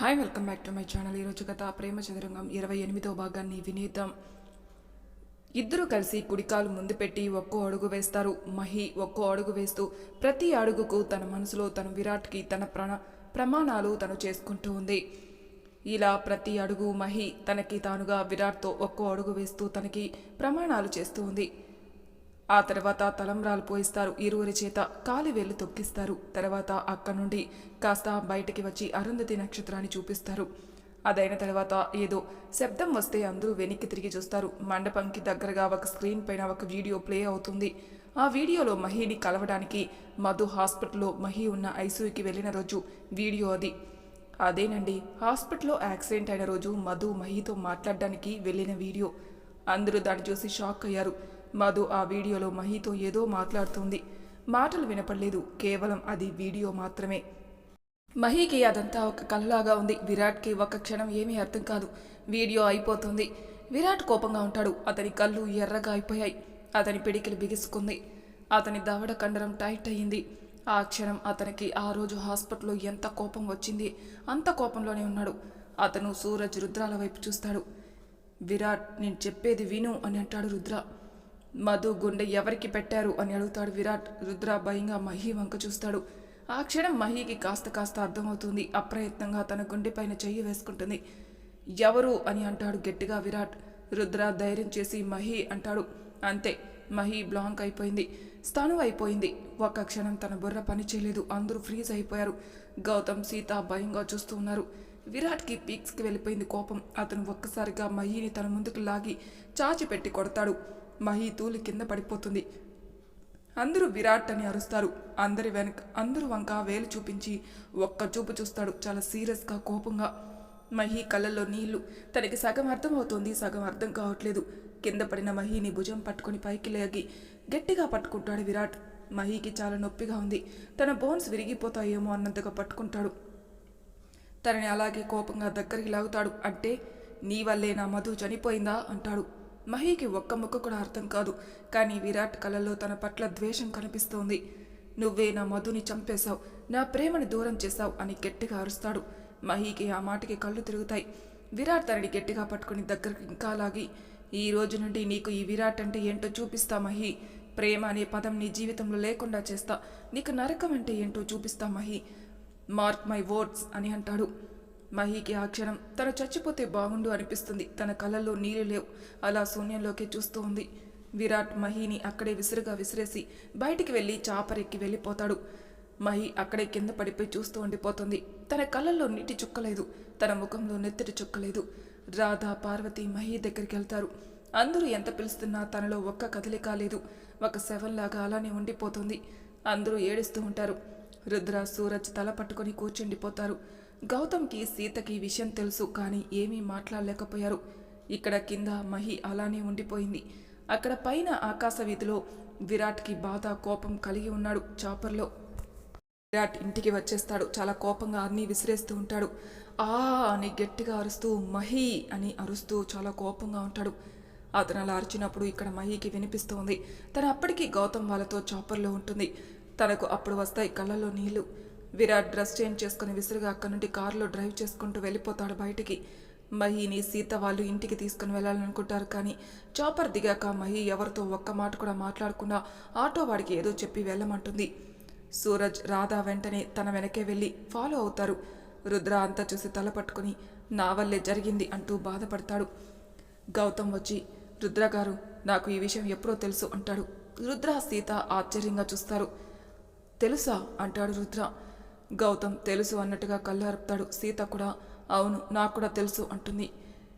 Hi welcome back to my channel ఈరోజు కథ ప్రేమ చదరంగం ఇరవై ఎనిమిదో భాగాన్ని వినేద్దాం. ఇద్దరు కలిసి కుడికాలు ముందు పెట్టి ఒక్కో అడుగు వేస్తారు. మహి ఒక్కో అడుగు వేస్తూ ప్రతి అడుగుకు తన మనసులో తను విరాట్కి తన ప్రణ ప్రమాణాలు తను చేసుకుంటూ ఉంది. ఇలా ప్రతి అడుగు మహి తనకి తానుగా విరాట్తో ఒక్కో అడుగు వేస్తూ తనకి ప్రమాణాలు చేస్తూ ఉంది. ఆ తర్వాత తలంబ్రాలు పోయిస్తారు ఇరువురి చేత కాలి వేళ్ళు తొక్కిస్తారు. తర్వాత అక్కడి నుండి కాస్త బయటికి వచ్చి అరుంధతి నక్షత్రాన్ని చూపిస్తారు. అదైన తర్వాత ఏదో శబ్దం వస్తే అందరూ వెనక్కి తిరిగి చూస్తారు. మండపంకి దగ్గరగా ఒక స్క్రీన్ పైన ఒక వీడియో ప్లే అవుతుంది. ఆ వీడియోలో మహిని కలవడానికి మధు హాస్పిటల్లో మహి ఉన్న ఐసీయూకి వెళ్ళిన రోజు వీడియో అది. అదేనండి హాస్పిటల్లో యాక్సిడెంట్ అయిన రోజు మధు మహితో మాట్లాడడానికి వెళ్ళిన వీడియో. అందరూ దాన్ని చూసి షాక్ అయ్యారు. మధు ఆ వీడియోలో మహితో ఏదో మాట్లాడుతుంది. మాటలు వినపడలేదు. కేవలం అది వీడియో మాత్రమే. మహీకి అదంతా ఒక కలలాగా ఉంది. విరాట్కి ఒక క్షణం ఏమీ అర్థం కాదు. వీడియో అయిపోతుంది. విరాట్ కోపంగా ఉంటాడు. అతని కళ్ళు ఎర్రగా అయిపోయాయి. అతని పిడికిలు బిగుసుకుంది. అతని దవడ కండరం టైట్ అయ్యింది. ఆ క్షణం అతనికి ఆ రోజు హాస్పిటల్లో ఎంత కోపం వచ్చింది. అంత కోపంలోనే ఉన్నాడు. అతను సూరజ్ రుద్రాల వైపు చూస్తాడు. విరాట్ నేను చెప్పేది విను అని అంటాడు రుద్ర. మధు గుండె ఎవరికి పెట్టారు అని అడుగుతాడు విరాట్. రుద్ర భయంగా మహి వంక చూస్తాడు. ఆ క్షణం మహికి కాస్త కాస్త అర్థమవుతుంది. అప్రయత్నంగా తన గుండెపైన చెయ్యి వేసుకుంటుంది. ఎవరు అని అంటాడు గట్టిగా విరాట్. రుద్ర ధైర్యం చేసి మహి అంటాడు. అంతే మహి బ్లాంక్ అయిపోయింది. స్థాను అయిపోయింది. ఒక్క క్షణం తన బుర్ర పని చేయలేదు. అందరూ ఫ్రీజ్ అయిపోయారు. గౌతమ్ సీత భయంగా చూస్తూ ఉన్నారు. విరాట్కి పీక్స్కి వెళ్ళిపోయింది కోపం. అతను ఒక్కసారిగా మహిని తన ముందుకు లాగి చాచి పెట్టి కొడతాడు. మహి తూలి కింద పడిపోతుంది. అందరూ విరాట్ అని అరుస్తారు. అందరి వెనక అందరూ వంక వేలు చూపించి ఒక్క చూపు చూస్తాడు. చాలా సీరియస్గా కోపంగా. మహి కళ్ళల్లో నీళ్ళు. తనకి సగం అర్థమవుతుంది సగం అర్థం కావట్లేదు. కింద పడిన మహిని భుజం పట్టుకొని పైకి లేగి గట్టిగా పట్టుకుంటాడు విరాట్. మహికి చాలా నొప్పిగా ఉంది. తన బోన్స్ విరిగిపోతాయేమో అన్నంతగా పట్టుకుంటాడు. తనని అలాగే కోపంగా దగ్గరికి లాగుతాడు. అంటే నీ వల్లే నా మధు చనిపోయిందా? అంటాడు. మహీకి ఒక్క ముక్క కూడా అర్థం కాదు. కానీ విరాట్ కళలో తన పట్ల ద్వేషం కనిపిస్తోంది. నువ్వే నా మధుని చంపేశావు. నా ప్రేమని దూరం చేశావు అని గట్టిగా అరుస్తాడు. మహీకి ఆ మాటకి కళ్ళు తిరుగుతాయి. విరాట్ తనని గట్టిగా పట్టుకుని దగ్గరికి ఇంకా లాగి ఈ రోజు నుండి నీకు ఈ విరాట్ అంటే ఏంటో చూపిస్తా మహి. ప్రేమ అనే పదం నీ జీవితంలో లేకుండా చేస్తా. నీకు నరకం అంటే ఏంటో చూపిస్తా మహి. మార్క్ మై వర్డ్స్ అని అంటాడు. మహీకి ఆ క్షణం తను చచ్చిపోతే బాగుండు అనిపిస్తుంది. తన కళ్ళల్లో నీళ్ళు లేవు. అలా శూన్యంలోకి చూస్తూ ఉంది. విరాట్ మహీని అక్కడే విసురుగా విసిరేసి బయటికి వెళ్ళి చాపరెక్కి వెళ్ళిపోతాడు. మహి అక్కడే కింద పడిపోయి చూస్తూ ఉండిపోతుంది. తన కళ్ళల్లో నీటి చుక్కలేదు. తన ముఖంలో నెత్తటి చుక్కలేదు. రాధా పార్వతి మహి దగ్గరికి వెళ్తారు. అందరూ ఎంత పిలుస్తున్నా తనలో ఒక్క కదలిక లేదు. ఒక శవంలాగా అలానే ఉండిపోతుంది. అందరూ ఏడుస్తూ ఉంటారు. రుద్ర సూరజ్ తల పట్టుకొని కూర్చుండిపోతారు. గౌతమ్కి సీతకి విషయం తెలుసు కానీ ఏమీ మాట్లాడలేకపోయారు. ఇక్కడ కింద మహి అలానే ఉండిపోయింది. అక్కడ పైన ఆకాశ వీధిలో విరాట్కి బాధ కోపం కలిగి ఉన్నాడు చాపర్లో. విరాట్ ఇంటికి వచ్చేస్తాడు. చాలా కోపంగా అన్నీ విసిరేస్తూ ఉంటాడు. ఆ అని గట్టిగా అరుస్తూ మహి అని అరుస్తూ చాలా కోపంగా ఉంటాడు. అతను అలా అరిచినప్పుడు ఇక్కడ మహికి వినిపిస్తోంది. తను అప్పటికి గౌతమ్ వాళ్ళతో చాపర్లో ఉంటుంది. తనకు అప్పుడు వస్తాయి కళ్ళలో నీళ్ళు. విరాట్ డ్రెస్ చేంజ్ చేసుకుని విసురుగా అక్కడి నుండి కారులో డ్రైవ్ చేసుకుంటూ వెళ్ళిపోతాడు బయటికి. మహిని సీత వాళ్ళు ఇంటికి తీసుకుని వెళ్ళాలనుకుంటారు కానీ చాపర్ దిగాక మహి ఎవరితో ఒక్క మాట కూడా మాట్లాడకుండా ఆటో వాడికి ఏదో చెప్పి వెళ్ళమంటుంది. సూరజ్ రాధా వెంటనే తన వెనకే వెళ్ళి ఫాలో అవుతారు. రుద్ర అంతా చూసి తల పట్టుకుని నా వల్లే జరిగింది అంటూ బాధపడతాడు. గౌతమ్ వచ్చి రుద్ర గారు నాకు ఈ విషయం ఎప్పుడో తెలుసు అంటాడు. రుద్ర సీత ఆశ్చర్యంగా చూస్తారు. తెలుసా? అంటాడు రుద్ర. గౌతమ్ తెలుసు అన్నట్టుగా కళ్ళు అరుపుతాడు సీత కూడా అవును నాకు కూడా తెలుసు అంటుంది.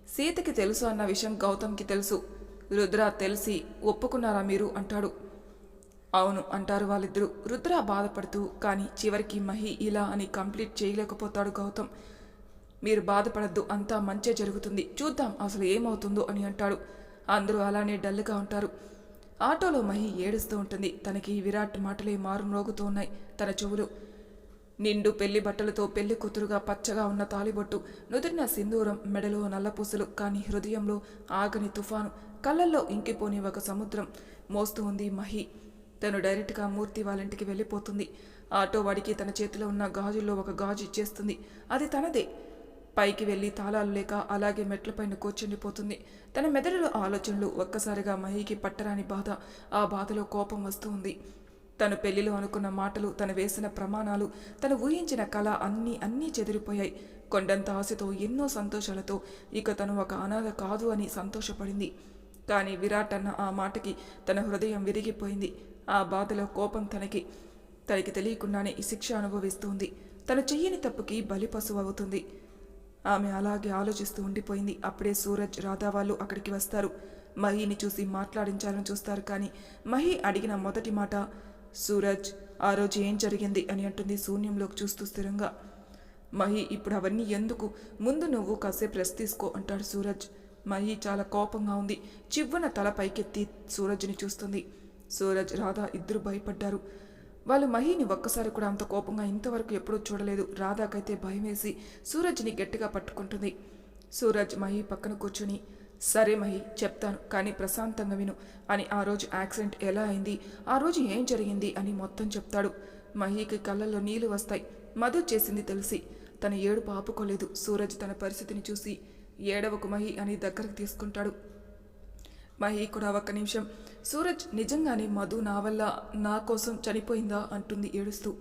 సీతకి తెలుసు అన్న విషయం గౌతమ్కి తెలుసు. రుద్ర తెలిసి ఒప్పుకున్నారా మీరు? అంటాడు. అవును అంటారు వాళ్ళిద్దరూ. రుద్ర బాధపడుతూ కానీ చివరికి మహి ఇలా అని కంప్లీట్ చేయలేకపోతాడు గౌతమ్. మీరు బాధపడద్దు అంతా మంచే జరుగుతుంది. చూద్దాం అసలు ఏమవుతుందో అని అంటాడు. అందరూ అలానే డల్గా ఉంటారు. ఆటోలో మహి ఏడుస్తూ ఉంటుంది. తనకి విరాట్ మాటలే మారు మ్రోగుతూ ఉన్నాయి తన చెవులు. నిండు పెళ్ళి బట్టలతో పెళ్ళి కూతురుగా పచ్చగా ఉన్న తాలిబొట్టు నుదిరిన సింధూరం మెడలో నల్లపూసలు కానీ హృదయంలో ఆగని తుఫాను కళ్ళల్లో ఇంకిపోని ఒక సముద్రం మోస్తూ ఉంది మహి. తను డైరెక్ట్గా మూర్తి వాళ్ళింటికి వెళ్ళిపోతుంది. ఆటో వాడికి తన చేతిలో ఉన్న గాజుల్లో ఒక గాజు ఇచ్చేస్తుంది. అది తనదే. పైకి వెళ్ళి తాళాలు లేక అలాగే మెట్లపైన కూర్చుండిపోతుంది. తన మెదడులో ఆలోచనలు ఒక్కసారిగా మహికి పట్టరాని బాధ. ఆ బాధలో కోపం వస్తూ ఉంది. తను పెళ్ళిలో అనుకున్న మాటలు తను వేసిన ప్రమాణాలు తను ఊహించిన కళ అన్నీ అన్నీ చెదిరిపోయాయి. కొండంత ఆశతో ఎన్నో సంతోషాలతో ఇక తను ఒక అనాథ కాదు అని సంతోషపడింది. కానీ విరాట్ అన్న ఆ మాటకి తన హృదయం విరిగిపోయింది. ఆ బాధలో కోపం తనకి తనకి తెలియకుండానే ఈ శిక్ష అనుభవిస్తుంది. తను చెయ్యని తప్పుకి బలిపశువు అవుతుంది. ఆమె అలాగే ఆలోచిస్తూ ఉండిపోయింది. అప్పుడే సూరజ్ రాధా వాళ్ళు అక్కడికి వస్తారు. మహిని చూసి మాట్లాడించాలని చూస్తారు కానీ మహి అడిగిన మొదటి మాట సూరజ్ ఆ రోజు ఏం జరిగింది అని అంటుంది శూన్యంలోకి చూస్తూ స్థిరంగా. మహి ఇప్పుడు అవన్నీ ఎందుకు? ముందు నువ్వు కాసేపు రెస్ట్ తీసుకో అంటాడు సూరజ్. మహి చాలా కోపంగా ఉంది. చివ్వున తల పైకెత్తి సూరజ్ని చూస్తుంది. సూరజ్ రాధా ఇద్దరు భయపడ్డారు. వాళ్ళు మహిని ఒక్కసారి కూడా అంత కోపంగా ఇంతవరకు ఎప్పుడూ చూడలేదు. రాధాకైతే భయమేసి సూరజ్ని గట్టిగా పట్టుకుంటుంది. సూరజ్ మహి పక్కన కూర్చుని సరే మహి చెప్తాను కానీ ప్రశాంతంగా విను. అని ఆ రోజు యాక్సిడెంట్ ఎలా అయింది ఆ రోజు ఏం జరిగింది అని మొత్తం చెప్తాడు. మహికి కళ్ళల్లో నీళ్ళు వస్తాయి. మధు చేసింది తెలిసి. తన ఏడుపు ఆపుకోలేదు. సూరజ్ తన పరిస్థితిని చూసి ఏడవకు మహి అని దగ్గరకు తీసుకుంటాడు. మహి కూడా ఒక్క నిమిషం సూరజ్ నిజంగానే మధు నా వల్ల నా కోసం చనిపోయిందా అంటుంది ఏడుస్తూ.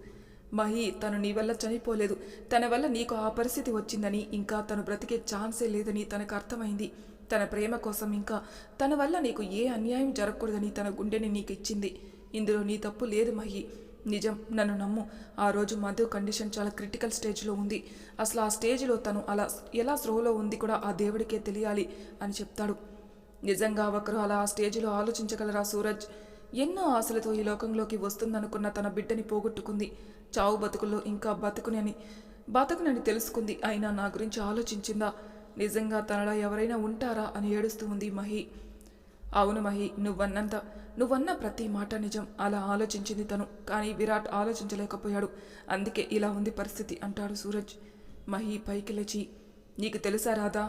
మహి తను నీ వల్ల చనిపోలేదు. తన వల్ల నీకు ఆ పరిస్థితి వచ్చిందని ఇంకా తను బ్రతికే ఛాన్సే లేదని తనకు అర్థమైంది. తన ప్రేమ కోసం ఇంకా తన వల్ల నీకు ఏ అన్యాయం జరగకూడదని తన గుండెని నీకు ఇచ్చింది ఇందులో నీ తప్పు లేదు మహి. నిజం. నన్ను నమ్ము. ఆ రోజు మధు కండిషన్ చాలా క్రిటికల్ స్టేజ్లో ఉంది. అసలు ఆ స్టేజ్లో తను అలా ఎలా స్రోహలో ఉంది కూడా ఆ దేవుడికే తెలియాలి అని చెప్తాడు. నిజంగా ఒకరు అలా ఆ స్టేజ్లో ఆలోచించగలరా సూరజ్? ఎన్నో ఆశలతో ఈ లోకంలోకి వస్తుందనుకున్న తన బిడ్డని పోగొట్టుకుంది. చావు బతుకుల్లో ఇంకా బతుకునని బతుకునని తెలుసుకుంది. అయినా నా గురించి ఆలోచించిందా? నిజంగా తనలా ఎవరైనా ఉంటారా అని ఏడుస్తూ ఉంది మహి. అవును మహి నువ్వన్నంత నువ్వన్న ప్రతి మాట నిజం అలా ఆలోచించింది తను. కానీ విరాట్ ఆలోచించలేకపోయాడు. అందుకే ఇలా ఉంది పరిస్థితి అంటాడు సూరజ్. మహి పైకి లేచి నీకు తెలుసా రాధా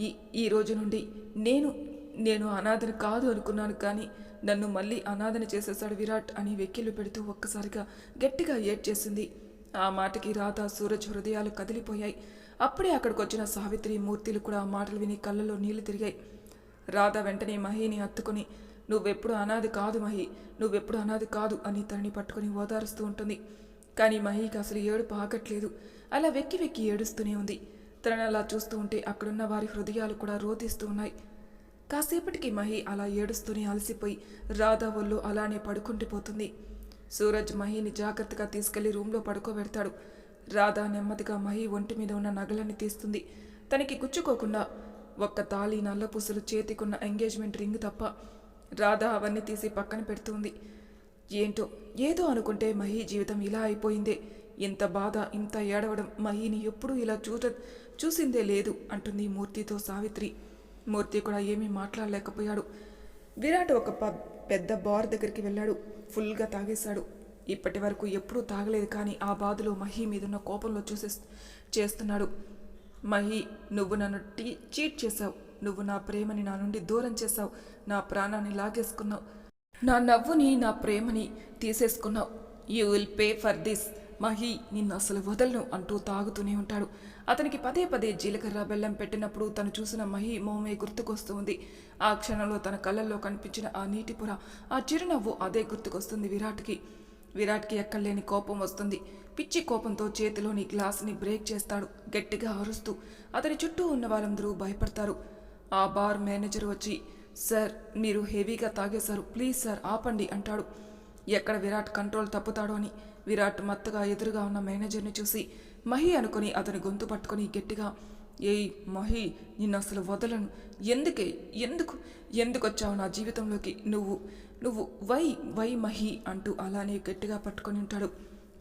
ఈ ఈ రోజు నుండి నేను నేను అనాథను కాదు అనుకున్నాను కానీ నన్ను మళ్ళీ అనాథని చేసేశాడు విరాట్ అని వెక్కిళ్ళు పెడుతూ ఒక్కసారిగా గట్టిగా ఏడ్చేసింది. ఆ మాటకి రాధ సూరజ్ హృదయాలు కదిలిపోయాయి. అప్పుడే అక్కడికి వచ్చిన సావిత్రి మూర్తిలు కూడా మాటలు విని కళ్ళలో నీళ్ళు తిరిగాయి. రాధ వెంటనే మహిని హత్తుకుని నువ్వెప్పుడు అనాది కాదు మహి నువ్వెప్పుడు అనాది కాదు అని తనని పట్టుకుని ఓదారుస్తూ ఉంటుంది. కానీ మహికి అసలు ఏడుపు ఆగట్లేదు. అలా వెక్కి వెక్కి ఏడుస్తూనే ఉంది. తనని అలా చూస్తూ ఉంటే అక్కడున్న వారి హృదయాలు కూడా రోధిస్తూ ఉన్నాయి. కాసేపటికి మహి అలా ఏడుస్తూనే అలసిపోయి రాధా ఒళ్ళు అలానే పడుకుండిపోతుంది. సూరజ్ మహిని జాగ్రత్తగా తీసుకెళ్ళి రూమ్లో పడుకోబెడతాడు. రాధా నెమ్మదిగా మహి ఒంటి మీద ఉన్న నగలని తీస్తుంది. తనకి గుచ్చుకోకుండా ఒక్క తాళి నల్లపూసలు చేతికున్న ఎంగేజ్మెంట్ రింగ్ తప్ప రాధా అవన్నీ తీసి పక్కన పెడుతుంది. ఏంటో ఏదో అనుకుంటే మహి జీవితం ఇలా అయిపోయిందే. ఇంత బాధ ఇంత ఏడవడం మహిని ఎప్పుడూ ఇలా చూడ చూసిందే లేదు అంటుంది మూర్తితో సావిత్రి. మూర్తి కూడా ఏమీ మాట్లాడలేకపోయాడు. విరాట్ ఒక పెద్ద బార్ దగ్గరికి వెళ్ళాడు. ఫుల్గా తాగేశాడు. ఇప్పటి వరకు ఎప్పుడూ తాగలేదు కానీ ఆ బాధలో మహి మీదున్న కోపంలో చూసే చేస్తున్నాడు. మహి నువ్వు నన్ను టీ చీట్ చేశావు. నువ్వు నా ప్రేమని నా నుండి దూరం చేశావు. నా ప్రాణాన్ని లాగేసుకున్నావు. నా నవ్వుని నా ప్రేమని తీసేసుకున్నావు. You will pay for this Mahi నిన్ను అసలు వదలను అంటూ తాగుతూనే ఉంటాడు. అతనికి పదే పదే జీలకర్ర బెల్లం పెట్టినప్పుడు తను చూసిన మహి మోమే గుర్తుకొస్తుంది. ఆ క్షణంలో తన కళ్ళల్లో కనిపించిన ఆ నీటి పొర ఆ చిరునవ్వు అదే గుర్తుకొస్తుంది విరాట్కి. విరాట్కి ఎక్కడలేని కోపం వస్తుంది. పిచ్చి కోపంతో చేతిలోని గ్లాస్ని బ్రేక్ చేస్తాడు. గట్టిగా అరుస్తూ అతని చుట్టూ ఉన్న వాళ్ళందరూ భయపడతారు. ఆ బార్ మేనేజర్ వచ్చి సార్ మీరు హెవీగా తాగేశారు. ప్లీజ్ సార్ ఆపండి అంటాడు. ఎక్కడ విరాట్ కంట్రోల్ తప్పుతాడో అని విరాట్ మత్తుగా ఎదురుగా ఉన్న మేనేజర్ని చూసి మహి అనుకుని అతని గొంతు పట్టుకొని గట్టిగా ఏయ్ మహి నిన్ను అసలు వదలను. ఎందుకే? ఎందుకు? ఎందుకు వచ్చావు నా జీవితంలోకి? నువ్వు నువ్వు వై వై మహి అంటూ అలానే గట్టిగా పట్టుకొని ఉంటాడు.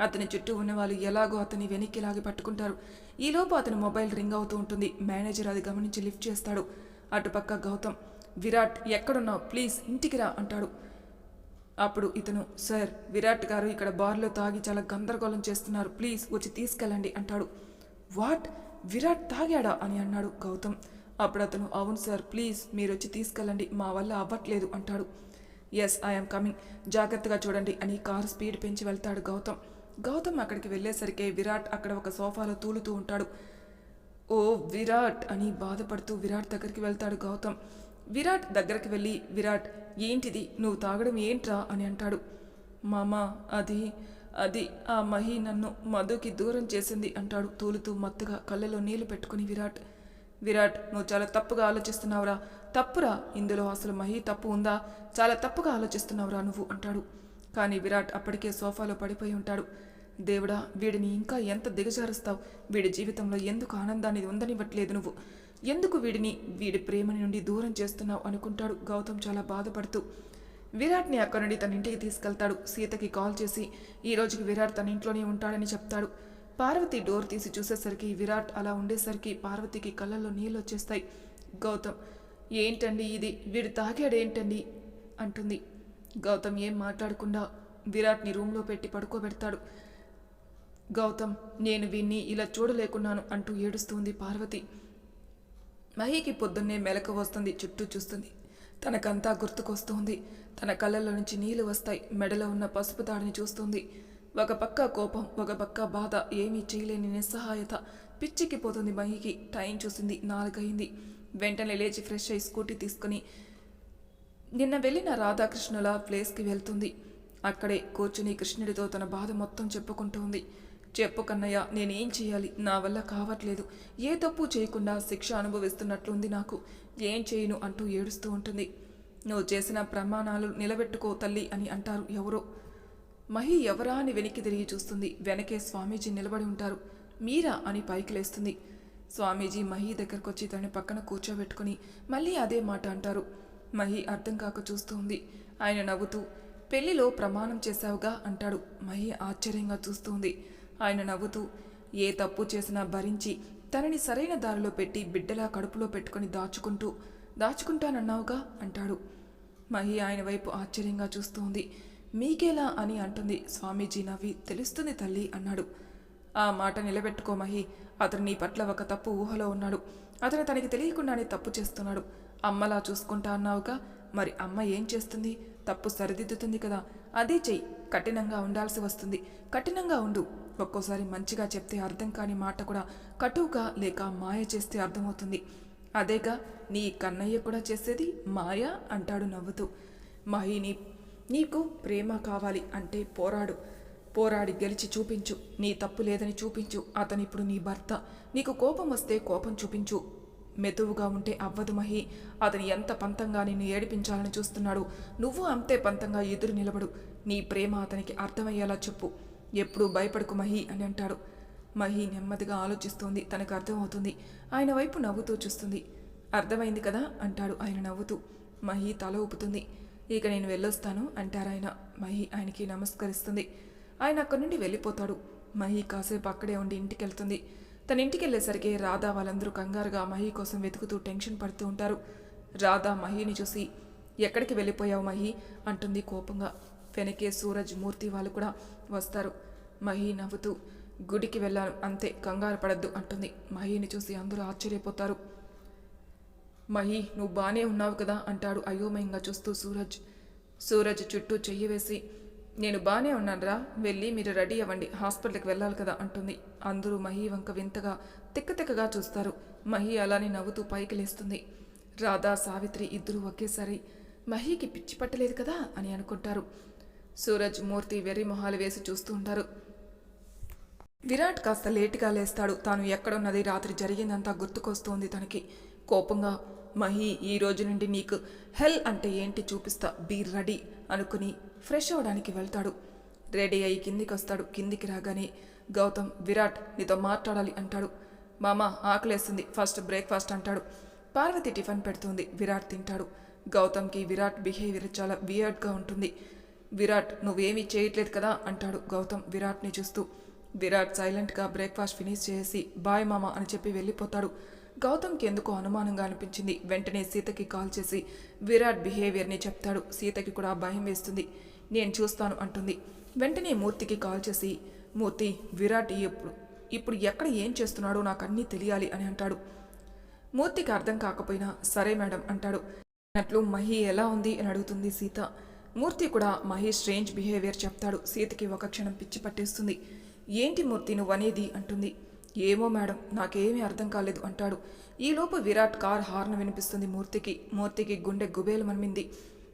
అతని చుట్టూ ఉన్న వాళ్ళు ఎలాగో అతని వెనక్కి లాగి పట్టుకుంటారు. ఈలోపు అతని మొబైల్ రింగ్ అవుతూ ఉంటుంది. మేనేజర్ అది గమనించి లిఫ్ట్ చేస్తాడు. అటుపక్క గౌతమ్ విరాట్ ఎక్కడున్నావు? ప్లీజ్ ఇంటికి రా అంటాడు. అప్పుడు ఇతను సార్ విరాట్ గారు ఇక్కడ బార్లో తాగి చాలా గందరగోళం చేస్తున్నారు. ప్లీజ్ వచ్చి తీసుకెళ్ళండి అంటాడు. వాట్? విరాట్ తాగాడా అని అన్నాడు గౌతమ్. అప్పుడు అతను అవును సార్ ప్లీజ్ మీరు వచ్చి తీసుకెళ్ళండి మా వల్ల అవ్వట్లేదు అంటాడు. ఎస్ ఐఎమ్ కమింగ్ జాగ్రత్తగా చూడండి అని కారు స్పీడ్ పెంచి వెళ్తాడు గౌతమ్. గౌతమ్ అక్కడికి వెళ్ళేసరికి విరాట్ అక్కడ ఒక సోఫాలో తూలుతూ ఉంటాడు. ఓ విరాట్ అని బాధపడుతూ విరాట్ దగ్గరికి వెళ్తాడు గౌతమ్. విరాట్ దగ్గరికి వెళ్ళి విరాట్ ఏంటిది? నువ్వు తాగడం ఏంట్రా? అని అంటాడు. మామ అది అది ఆ మహి నన్ను మధుకి దూరం చేసింది అంటాడు తూలుతూ మత్తుగా కళ్ళలో నీళ్ళు పెట్టుకుని విరాట్. విరాట్ నువ్వు చాలా తప్పుగా ఆలోచిస్తున్నావురా. తప్పురా ఇందులో అసలు మహి తప్పు ఉందా? చాలా తప్పుగా ఆలోచిస్తున్నావురా నువ్వు అంటాడు. కానీ విరాట్ అప్పటికే సోఫాలో పడిపోయి ఉంటాడు. దేవుడా వీడిని ఇంకా ఎంత దిగజారుస్తావు? వీడి జీవితంలో ఎందుకు ఆనందాన్ని ఉందనివ్వట్లేదు నువ్వు? ఎందుకు వీడిని వీడి ప్రేమని నుండి దూరం చేస్తున్నావు అనుకుంటాడు గౌతమ్ చాలా బాధపడుతూ. విరాట్ని అక్కడి నుండి తన ఇంటికి తీసుకెళ్తాడు. సీతకి కాల్ చేసి ఈ రోజుకి విరాట్ తన ఇంట్లోనే ఉంటాడని చెప్తాడు. పార్వతి డోర్ తీసి చూసేసరికి విరాట్ అలా ఉండేసరికి పార్వతికి కళ్ళల్లో నీళ్ళు వచ్చేస్తాయి. గౌతమ్ ఏంటండి ఇది? వీడు తాగాడేంటండి? అంటుంది. గౌతమ్ ఏం మాట్లాడకుండా విరాట్ని రూమ్లో పెట్టి పడుకోబెడతాడు. గౌతమ్ నేను వీణ్ణి ఇలా చూడలేకున్నాను అంటూ ఏడుస్తుంది పార్వతి. మహికి పొద్దున్నే మెలకు వస్తుంది చుట్టూ చూస్తుంది. తనకంతా గుర్తుకొస్తుంది. తన కళ్ళల్లో నుంచి నీళ్ళు వస్తాయి. మెడలో ఉన్న పసుపు తాడిని చూస్తుంది. ఒక పక్క కోపం ఒక పక్క బాధ ఏమీ చేయలేని నిస్సహాయత. పిచ్చికి పోతుంది మహికి. టైం చూసింది. నాలుగైంది వెంటనే లేచి ఫ్రెష్ అయి స్కూటీ తీసుకుని నిన్న వెళ్ళిన రాధాకృష్ణుల ప్లేస్కి వెళ్తుంది. అక్కడే కూర్చుని కృష్ణుడితో తన బాధ మొత్తం చెప్పుకుంటూ ఉంది. చెప్పు కన్నయ్య నేనేం చేయాలి నా వల్ల కావట్లేదు. ఏ తప్పు చేయకుండా శిక్ష అనుభవిస్తున్నట్లుంది నాకు. ఏం చేయను అంటూ ఏడుస్తూ ఉంటుంది. నువ్వు చేసిన ప్రమాణాలు నిలబెట్టుకో తల్లి అని అంటారు ఎవరో. మహి ఎవరా అని వెనక్కి తిరిగి చూస్తుంది. వెనకే స్వామీజీ నిలబడి ఉంటారు. మీరా అని పైకి లేస్తుంది స్వామీజీ మహి దగ్గరకు వచ్చి తనని పక్కన కూర్చోబెట్టుకుని మళ్ళీ అదే మాట అంటారు. మహి అర్థం కాక చూస్తూ ఉంది. ఆయన నవ్వుతూ పెళ్ళిలో ప్రమాణం చేశావుగా అంటాడు. మహి ఆశ్చర్యంగా చూస్తూ ఉంది. ఆయన నవ్వుతూ ఏ తప్పు చేసినా భరించి తనని సరైన దారిలో పెట్టి బిడ్డలా కడుపులో పెట్టుకుని దాచుకుంటూ దాచుకుంటానన్నావుగా అంటాడు. మహి ఆయన వైపు ఆశ్చర్యంగా చూస్తోంది. మీకేలా అని అంటుంది. స్వామీజీ నవ్వి తెలుస్తుంది తల్లి అన్నాడు. ఆ మాట నిలబెట్టుకో మహి. అతను నీ పట్ల ఒక తప్పు ఊహలో ఉన్నాడు. అతను తనకి తెలియకుండానే తప్పు చేస్తున్నాడు. అమ్మలా చూసుకుంటా అన్నావుగా. మరి అమ్మ ఏం చేస్తుంది? తప్పు సరిదిద్దుతుంది కదా. అదే చెయ్యి. కఠినంగా ఉండాల్సి వస్తుంది. కఠినంగా ఉండు. ఒక్కోసారి మంచిగా చెప్తే అర్థం కాని మాట కూడా కటువుగా లేక మాయ చేస్తే అర్థమవుతుంది. అదేగా నీ కన్నయ్య కూడా చేసేది మాయ అంటాడు నవ్వుతూ. మహిని నీకు ప్రేమ కావాలి అంటే పోరాడు. పోరాడి గెలిచి చూపించు. నీ తప్పు లేదని చూపించు. అతను ఇప్పుడు నీ భర్త. నీకు కోపం వస్తే కోపం చూపించు. మెతువుగా ఉంటే అవ్వదు మహి. అతను ఎంత పంతంగా నిన్ను ఏడిపించాలని చూస్తున్నాడు. నువ్వు అంతే పంతంగా ఎదురు నిలబడు. నీ ప్రేమ అతనికి అర్థమయ్యేలా చెప్పు. ఎప్పుడూ భయపడకు మహి అని అంటాడు. మహి నెమ్మదిగా ఆలోచిస్తోంది తనకు అర్థమవుతుంది. ఆయన వైపు నవ్వుతూ చూస్తుంది. అర్థమైంది కదా అంటాడు ఆయన నవ్వుతూ. మహి తల ఊపుతుంది. ఇక నేను వెళ్ళొస్తాను అంటారాయన మహి ఆయనకి నమస్కరిస్తుంది. ఆయన అక్కడి నుండి వెళ్ళిపోతాడు. మహి కాసేపు అక్కడే ఉండి ఇంటికి వెళ్తుంది తన ఇంటికి వెళ్ళేసరికి రాధా వాళ్ళందరూ కంగారుగా మహి కోసం వెతుకుతూ టెన్షన్ పడుతూ ఉంటారు. రాధా మహిని చూసి ఎక్కడికి వెళ్ళిపోయావు మహి? అంటుంది కోపంగా. వెనకే సూరజ్ మూర్తి వాళ్ళు కూడా వస్తారు. మహి నవ్వుతూ గుడికి వెళ్ళాను. అంతే కంగారు పడద్దు అంటుంది. మహిని చూసి అందరూ ఆశ్చర్యపోతారు. మహి నువ్వు బాగానే ఉన్నావు కదా అంటాడు అయోమయంగా చూస్తూ సూరజ్. సూరజ్ చుట్టూ చెయ్యి వేసి నేను బాగానే ఉన్నానురా వెళ్ళి మీరు రెడీ అవ్వండి హాస్పిటల్కి వెళ్ళాలి కదా అంటుంది. అందరూ మహి వంక వింతగా తిక్కతిక్కగా చూస్తారు. మహి అలానే నవ్వుతూ పైకి లేస్తుంది. రాధా సావిత్రి ఇద్దరూ ఒకేసారి మహికి పిచ్చి పట్టలేదు కదా అని అనుకుంటారు. సూరజ్ మూర్తి వెర్రి మొహాలు వేసి చూస్తూ ఉంటారు. విరాట్ కాస్త లేటుగా లేస్తాడు. తాను ఎక్కడున్నది రాత్రి జరిగిందంతా గుర్తుకొస్తోంది తనకి. కోపంగా మహి ఈ రోజు నుండి నీకు హెల్ అంటే ఏంటి చూపిస్తా. బీ రెడీ అనుకుని ఫ్రెష్ అవడానికి వెళ్తాడు. రెడీ అయ్యి కిందికి వస్తాడు కిందికి రాగానే గౌతమ్ విరాట్ నీతో మాట్లాడాలి అంటాడు. మామ ఆకలేస్తుంది. ఫస్ట్ బ్రేక్ఫాస్ట్ అంటాడు. పార్వతి టిఫిన్ పెడుతుంది. విరాట్ తింటాడు. గౌతమ్కి విరాట్ బిహేవియర్ చాలా వియర్డ్గా ఉంటుంది. విరాట్ నువ్వేమీ చేయట్లేదు కదా అంటాడు గౌతమ్ విరాట్ని చూస్తూ. విరాట్ సైలెంట్గా బ్రేక్ఫాస్ట్ ఫినిష్ చేసి బాయ్ మామ అని చెప్పి వెళ్ళిపోతాడు. గౌతమ్కి ఎందుకో అనుమానంగా అనిపించింది. వెంటనే సీతకి కాల్ చేసి విరాట్ బిహేవియర్ని చెప్తాడు. సీతకి కూడా భయం వేస్తుంది. నేను చూస్తాను అంటుంది. వెంటనే మూర్తికి కాల్ చేసి మూర్తి విరాట్ ఎప్పుడు ఇప్పుడు ఎక్కడ ఏం చేస్తున్నాడో నాకు అన్నీ తెలియాలి అని అంటాడు. మూర్తికి అర్థం కాకపోయినా సరే మేడం అంటాడు. అట్లు మహి ఎలా ఉంది అని అడుగుతుంది సీత. మూర్తి కూడా మహేష్ స్ట్రేంజ్ బిహేవియర్ చెప్తాడు. సీతకి ఒక క్షణం పిచ్చి పట్టేస్తుంది. ఏంటి మూర్తి నువ్వు అనేది అంటుంది. ఏమో మేడం నాకేమీ అర్థం కాలేదు అంటాడు. ఈలోపు విరాట్ కార్ హార్న్ వినిపిస్తుంది మూర్తికి. మూర్తికి గుండె గుబేలు మనమింది.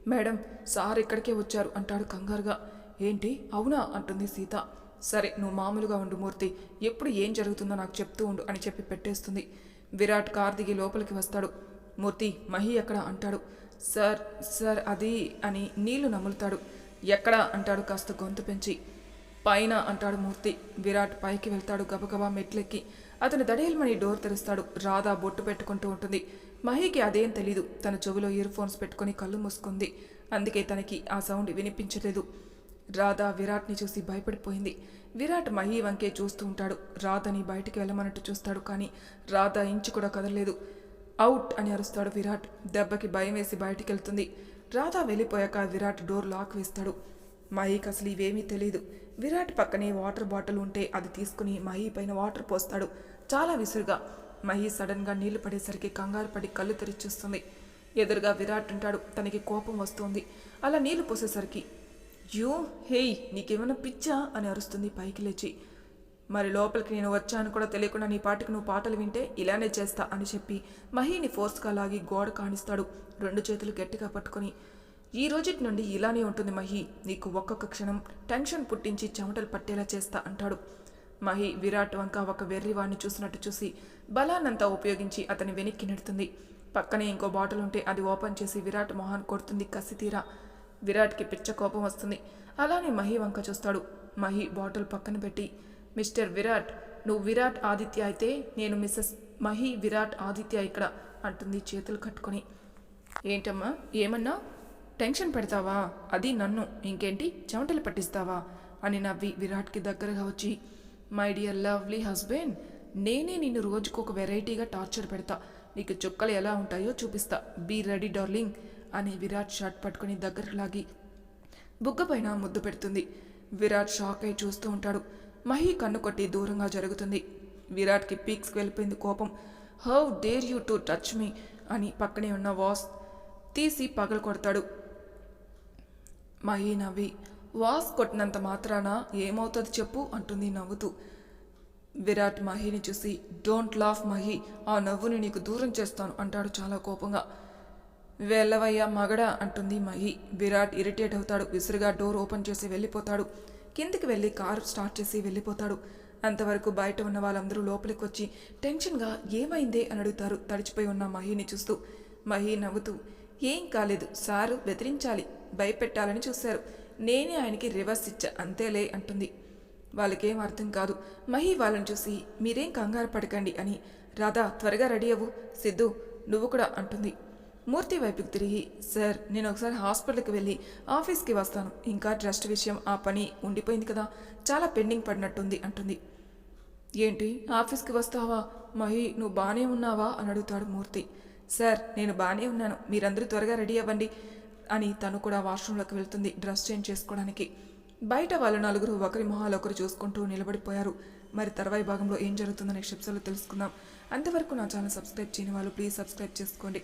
మేడం సార్ ఇక్కడికే వచ్చారు అంటాడు కంగారుగా. ఏంటి? అవునా? అంటుంది సీత. సరే నువ్వు మామూలుగా ఉండు మూర్తి. ఎప్పుడు ఏం జరుగుతుందో నాకు చెప్తూ ఉండు అని చెప్పి పెట్టేస్తుంది. విరాట్ కార్ దిగి లోపలికి వస్తాడు. మూర్తి మహి ఎక్కడ? అంటాడు. సార్ సార్ అది అని నీళ్ళు నములుతాడు. ఎక్కడ? అంటాడు కాస్త గొంతు పెంచి. పైన అంటాడు మూర్తి. విరాట్ పైకి వెళ్తాడు గబగబా మెట్లెక్కి. అతను దడేల్మని డోర్ తెరుస్తాడు. రాధా బొట్టు పెట్టుకుంటూ ఉంటుంది. మహికి అదేం తెలీదు. తన చెవిలో ఇయర్ ఫోన్స్ పెట్టుకుని కళ్ళు మూసుకుంది. అందుకే తనకి ఆ సౌండ్ వినిపించలేదు రాధా విరాట్ని చూసి భయపడిపోయింది. విరాట్ మహి వంకే చూస్తూ ఉంటాడు. రాధని బయటికి వెళ్ళమన్నట్టు చూస్తాడు కానీ రాధ ఇంచు కూడా కదలలేదు. అవుట్ అని అరుస్తాడు విరాట్. దెబ్బకి భయం వేసి బయటికి వెళ్తుంది రాధా వెళ్ళిపోయాక విరాట్ డోర్ లాక్ వేస్తాడు. మహీకి అసలు ఇవేమీ తెలియదు విరాట్ పక్కనే వాటర్ బాటిల్ ఉంటే అది తీసుకుని మహి పైన వాటర్ పోస్తాడు. చాలా విసురుగా. మహి సడన్గా నీళ్ళు పడేసరికి కంగారు పడి కళ్ళు తెరిచిస్తుంది ఎదురుగా విరాట్ ఉంటాడు. తనకి కోపం వస్తుంది. అలా నీళ్ళు పోసేసరికి యూ హేయ్ నీకేమైనా పిచ్చా అని అరుస్తుంది పైకి లేచి. మరి లోపలికి నేను వచ్చాను కూడా తెలియకుండా నీ పాటికి నువ్వు పాటలు వింటే ఇలానే చేస్తా అని చెప్పి మహీని ఫోర్స్గా లాగి గోడ కానిస్తాడు. రెండు చేతులు గట్టిగా పట్టుకొని ఈ రోజుటి నుండి ఇలానే ఉంటుంది మహి నీకు ఒక్కొక్క క్షణం టెన్షన్ పుట్టించి చెమటలు పట్టేలా చేస్తా అంటాడు. మహి విరాట్ వంక ఒక వెర్రివాణ్ణి చూసినట్టు చూసి బలాన్నంతా ఉపయోగించి అతని వెనక్కి నెడుతుంది. పక్కనే ఇంకో బాటిల్ ఉంటే అది ఓపెన్ చేసి విరాట్ మొహాన్ కొడుతుంది కసి తీరా. విరాట్కి పిచ్చ కోపం వస్తుంది. అలానే మహి వంక చూస్తాడు. మహి బాటిల్ పక్కన పెట్టి మిస్టర్ విరాట్ నువ్వు విరాట్ ఆదిత్య అయితే నేను మిస్సెస్ మహి విరాట్ ఆదిత్య ఇక్కడ అంటుంది చేతులు కట్టుకొని. ఏంటమ్మా? ఏమన్నా? టెన్షన్ పెడతావా? అది నన్ను ఇంకేంటి? చెమటలు పట్టిస్తావా? అని నవ్వి విరాట్కి దగ్గరగా వచ్చి మై డియర్ లవ్లీ హస్బెండ్ నేనే నిన్ను రోజుకు ఒక వెరైటీగా టార్చర్ పెడతా. నీకు చుక్కలు ఎలా ఉంటాయో చూపిస్తా. బీ రెడీ డార్లింగ్ అని విరాట్ షర్ట్ పట్టుకుని దగ్గరకు లాగి బుగ్గ పైన ముద్దు పెడుతుంది. విరాట్ షాక్ అయి చూస్తూ ఉంటాడు. మహి కన్ను కొట్టి దూరంగా జరుగుతుంది. విరాట్కి పీక్స్కి వెళ్ళిపోయింది కోపం. How dare you to touch me? అని పక్కనే ఉన్న వాస్ తీసి పగలు కొడతాడు. మహి నవ్వి వాస్ కొట్టినంత మాత్రాన ఏమవుతుంది చెప్పు అంటుంది నవ్వుతూ. విరాట్ మహిని చూసి డోంట్ లాఫ్ మహి ఆ నవ్వుని నీకు దూరం చేస్తాను అంటాడు చాలా కోపంగా. వెళ్ళవయ్యా మగడా అంటుంది మహి. విరాట్ ఇరిటేట్ అవుతాడు. విసురుగా డోర్ ఓపెన్ చేసి వెళ్ళిపోతాడు. కిందికి వెళ్ళి కారు స్టార్ట్ చేసి వెళ్ళిపోతాడు. అంతవరకు బయట ఉన్న వాళ్ళందరూ లోపలికి వచ్చి టెన్షన్గా ఏమైందే? అని అడుగుతారు తడిచిపోయి ఉన్న మహిని చూస్తూ. మహి నవ్వుతూ ఏం కాలేదు సారు బెదిరించాలి భయపెట్టాలని చూశారు. నేనే ఆయనకి రివర్స్ ఇచ్చా అంతేలే అంటుంది. వాళ్ళకేం అర్థం కాదు. మహి వాళ్ళని చూసి మీరేం కంగారు పడకండి అని రాధా త్వరగా రెడీ అవ్వు సిద్ధు నువ్వు కూడా అంటుంది. మూర్తి వైపుకి తిరిగి సార్ నేను ఒకసారి హాస్పిటల్కి వెళ్ళి ఆఫీస్కి వస్తాను. ఇంకా ట్రస్ట్ విషయం ఆ పని ఉండిపోయింది కదా. చాలా పెండింగ్ పడినట్టుంది అంటుంది. ఏంటి? ఆఫీస్కి వస్తావా? మహి నువ్వు బాగానే ఉన్నావా? అని అడుగుతాడు మూర్తి. సార్ నేను బాగానే ఉన్నాను. మీరందరూ త్వరగా రెడీ అవ్వండి అని తను కూడా వాష్రూమ్లోకి వెళ్తుంది డ్రెస్ చేంజ్ చేసుకోవడానికి. బయట వాళ్ళు నలుగురు ఒకరి మొహాలు ఒకరు చూసుకుంటూ నిలబడిపోయారు. మరి తర్వాయి భాగంలో ఏం జరుగుతుందనే నెక్స్ట్ తెలుసుకుందాం. అంతవరకు నా ఛానల్ సబ్స్క్రైబ్ చేయని వాళ్ళు ప్లీజ్ సబ్స్క్రైబ్ చేసుకోండి.